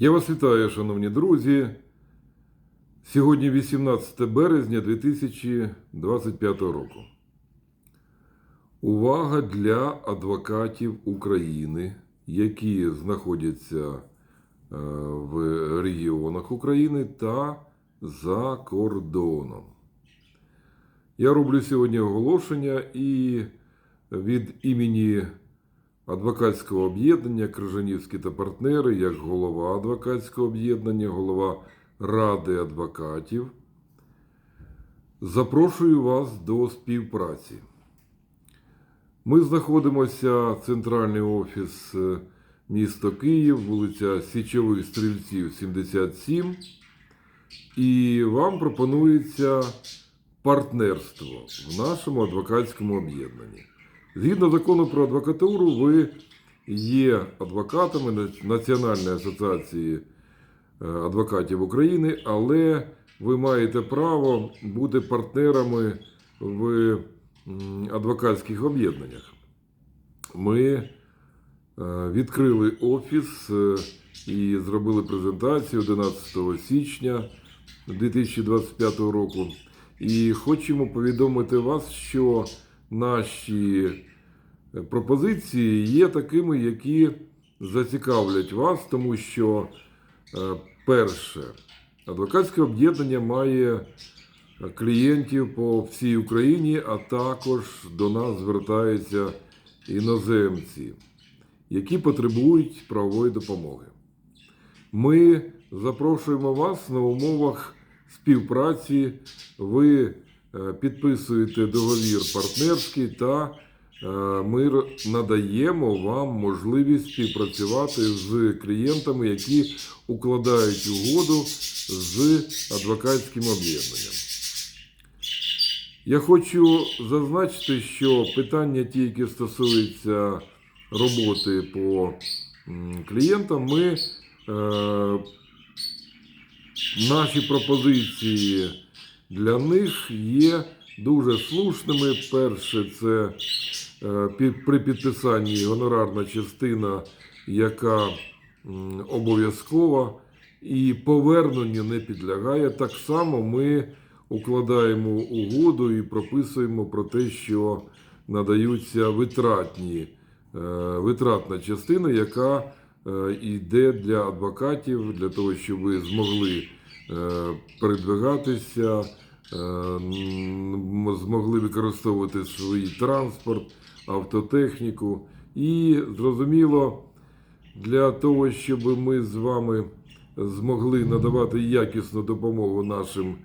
Я вас вітаю, шановні друзі. Сьогодні 18 березня 2025 року. Увага для адвокатів України, які знаходяться е, в регіонах України та за кордоном. Я роблю сьогодні оголошення і від імені адвокатського об'єднання Крижанівські та партнери, як голова адвокатського об'єднання, голова Ради адвокатів. Запрошую вас до співпраці. Ми знаходимося центральний офіс е, місто Київ, вулиця Січових Стрільців, 77. І вам пропонується партнерство в нашому адвокатському об'єднанні. Згідно закону про адвокатуру, ви є адвокатами Національної асоціації е, адвокатів України, але ви маєте право бути партнерами в адвокатських об'єднаннях. Ми е, відкрили офіс е, і зробили презентацію 11 січня 2025 року. І хочемо повідомити вас, що наші пропозиції є такими, які зацікавлять вас, тому що, е, перше, адвокатське об'єднання має клієнтів по всій Україні, а також до нас звертаються іноземці, які потребують правової допомоги. Ми запрошуємо вас на умовах співпраці. Ви е, підписуєте договір партнерський та е, ми надаємо вам можливість співпрацювати з клієнтами, які укладають угоду з адвокатським об'єднанням. Я хочу зазначити, що питання ті, які стосуються роботи по клієнтам, ми е, наші пропозиції для них є дуже слушними. Перше, це е, при підписанні гонорарна частина, яка обов'язкова і поверненню не підлягає. Так само ми укладаємо угоду і прописуємо про те, що надаються витратні, е, витратна частина, яка е, йде для адвокатів, для того, щоб ви змогли передвигатися, е, змогли використовувати свій транспорт, автотехніку. І зрозуміло, для того, щоб ми з вами змогли надавати якісну допомогу нашим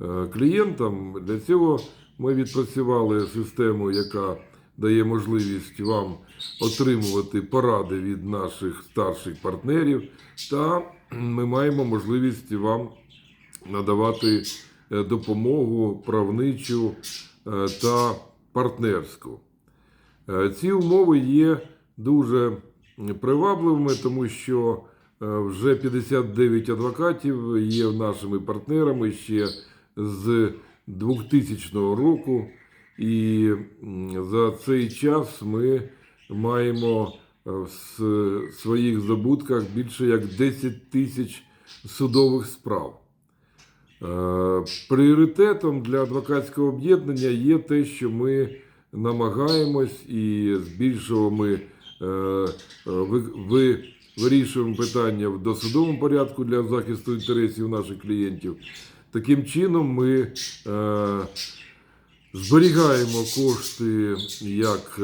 е, клієнтам, для цього ми відпрацювали систему, яка дає можливість вам отримувати поради від наших старших партнерів, та ми маємо можливість вам надавати е, допомогу правничу е, та партнерську. Е, Ці умови є дуже привабливими, тому що вже 59 адвокатів є нашими партнерами ще з 2000 року. І за цей час ми маємо в своїх здобутках більше як 10 тисяч судових справ. Е, Пріоритетом для адвокатського об'єднання є те, що ми намагаємось і збільшуємо ми е, ви, ви- вирішуємо питання в досудовому порядку для захисту інтересів наших клієнтів. Таким чином, ми е, зберігаємо кошти як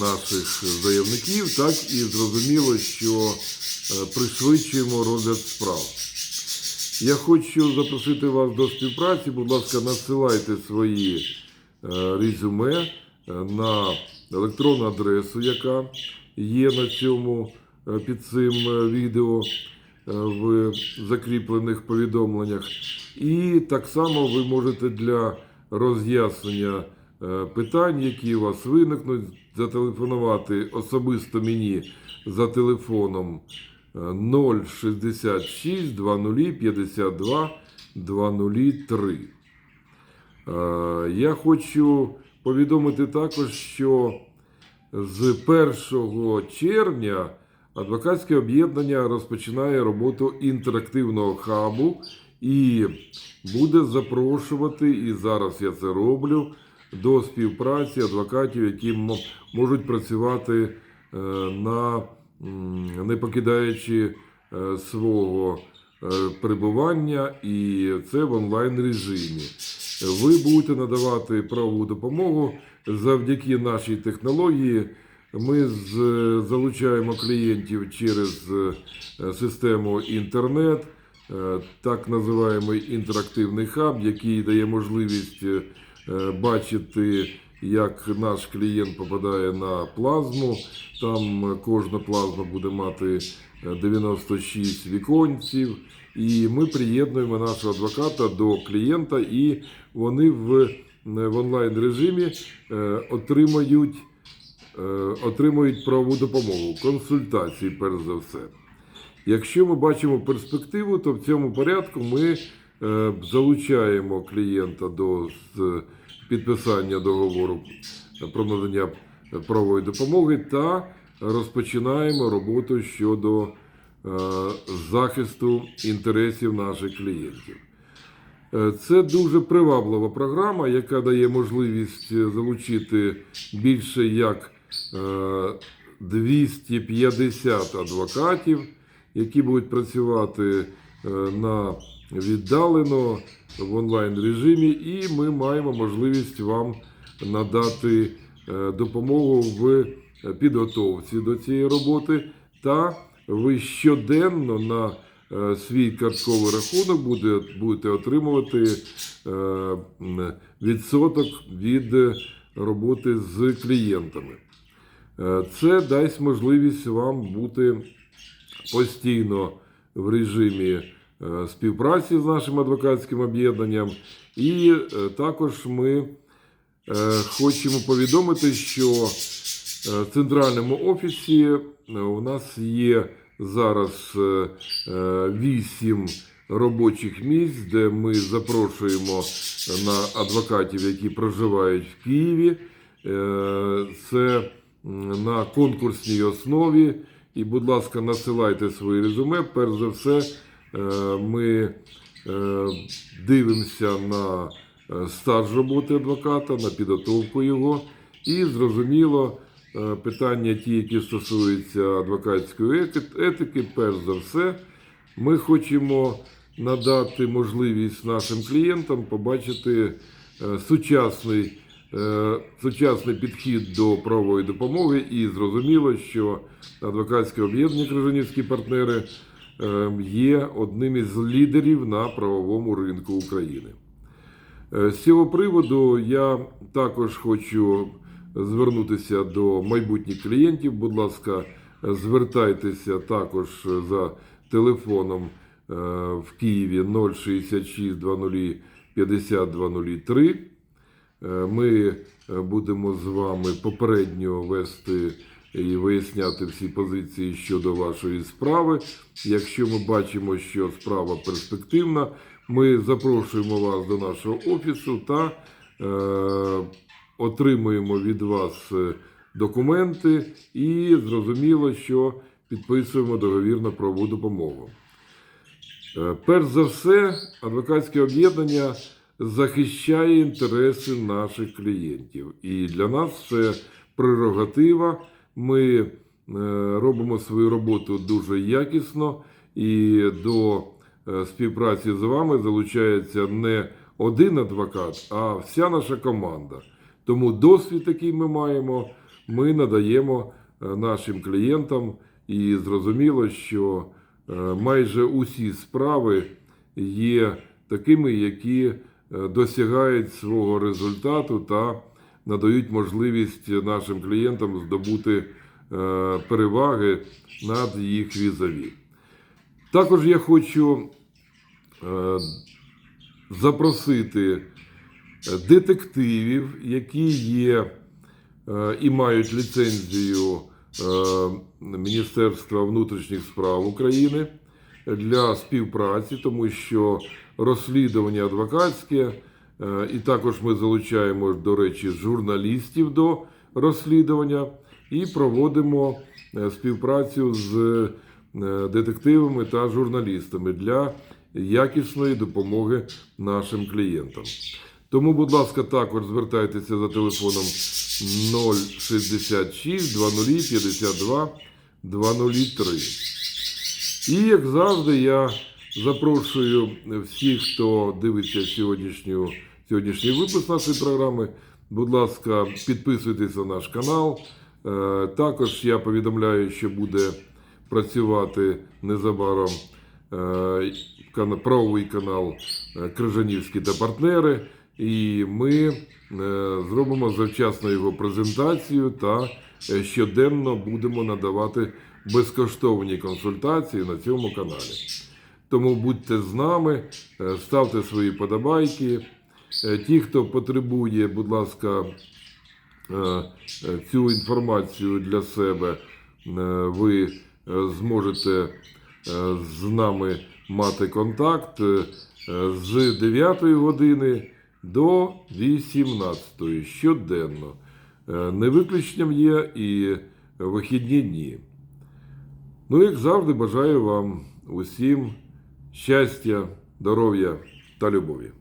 наших заявників, так і зрозуміло, що пришвидшуємо розгляд справ. Я хочу запросити вас до співпраці. Будь ласка, надсилайте свої е, резюме е, на електронну адресу, яка є на цьому е, під цим відео в закріплених повідомленнях. І так само ви можете для роз'яснення питань, які у вас виникнуть, зателефонувати особисто мені за телефоном 066 2052 203. Е, Я хочу повідомити також, що з 1 червня адвокатське об'єднання розпочинає роботу інтерактивного хабу і буде запрошувати, і зараз я це роблю, до співпраці адвокатів, які можуть працювати е, на не покидаючи е, свого е, перебування, і це в онлайн режимі. Ви будете надавати правову допомогу завдяки нашій технології. Ми залучаємо клієнтів через е, систему інтернет, так називаємий інтерактивний хаб, який дає можливість бачити, як наш клієнт попадає на плазму. Там е, кожна плазма буде мати е, 96 віконців. І ми приєднуємо нашого адвоката до клієнта, і вони в, в онлайн режимі е, отримають, е, отримують правову допомогу, консультації, перш за все. Якщо ми бачимо перспективу, то в цьому порядку ми е, залучаємо клієнта до підписання договору про надання правової допомоги та розпочинаємо роботу щодо е, захисту інтересів наших клієнтів. Е, Це дуже приваблива програма, яка дає можливість е, залучити більше як е, 250 адвокатів, які будуть працювати е, на віддалено в онлайн режимі, і ми маємо можливість вам надати е, допомогу в підготовці до цієї роботи, та ви щоденно на е, свій картковий рахунок будете отримувати е, відсоток від роботи з клієнтами. Це дасть можливість вам бути постійно в режимі співпраці з нашим адвокатським об'єднанням. І е, також ми е, хочемо повідомити, що е, в центральному офісі е, у нас є зараз е, е, вісім робочих місць, де ми запрошуємо на адвокатів, які проживають в Києві. Е, Це на конкурсній основі. І, будь ласка, насилайте свої резюме. Перш за все, е, ми е, дивимося на е, стаж роботи адвоката, на підготовку його. І зрозуміло, е, питання ті, які стосуються адвокатської етики, перш за все, ми хочемо надати можливість нашим клієнтам побачити е, сучасний, е, сучасний підхід до правової допомоги, і зрозуміло, що адвокатське об'єднання Крижанівські партнери е, є одним із лідерів на правовому ринку України. Е, З цього приводу я також хочу звернутися до майбутніх клієнтів. Будь ласка, звертайтеся також за телефоном е, в Києві 066 00 50 203. Е, Ми е, будемо з вами попередньо вести і виясняти всі позиції щодо вашої справи. Якщо ми бачимо, що справа перспективна, ми запрошуємо вас до нашого офісу та е, отримуємо від вас е, документи і зрозуміло, що підписуємо договір на правову допомогу. Е, Перш за все, адвокатське об'єднання захищає інтереси наших клієнтів. І для нас це прерогатива. Ми е, робимо свою роботу дуже якісно, і до е, співпраці з вами залучається не один адвокат, а вся наша команда. Тому досвід, який ми маємо, ми надаємо е, нашим клієнтам, і зрозуміло, що майже усі справи є такими, які досягають свого результату та надають можливість нашим клієнтам здобути е, переваги над їх візаві. Також я хочу е, запросити е, детективів, які є і мають ліцензію Міністерства внутрішніх справ України для співпраці, тому що розслідування адвокатське, і також ми залучаємо, до речі, журналістів до розслідування і проводимо е, співпрацю з е, детективами та журналістами для якісної допомоги нашим клієнтам. Тому, будь ласка, також звертайтеся за телефоном 066 2052 203. І як завжди, я запрошую всіх, хто дивиться сьогоднішню, сьогоднішній випуск нашої програми. Будь ласка, підписуйтесь на наш канал. Е, Також я повідомляю, що буде працювати незабаром е, правовий канал е, Крижанівські та партнери. І ми зробимо завчасно його презентацію та щоденно будемо надавати безкоштовні консультації на цьому каналі. Тому будьте з нами, е, ставте свої подобайки. Е, Ті, хто потребує, будь ласка, е, цю інформацію для себе, ви зможете з нами мати контакт з 9 години до 18 щоденно. Не виключенням є і вихідні дні. Ну, як завжди, бажаю вам усім щастя, здоров'я та любові.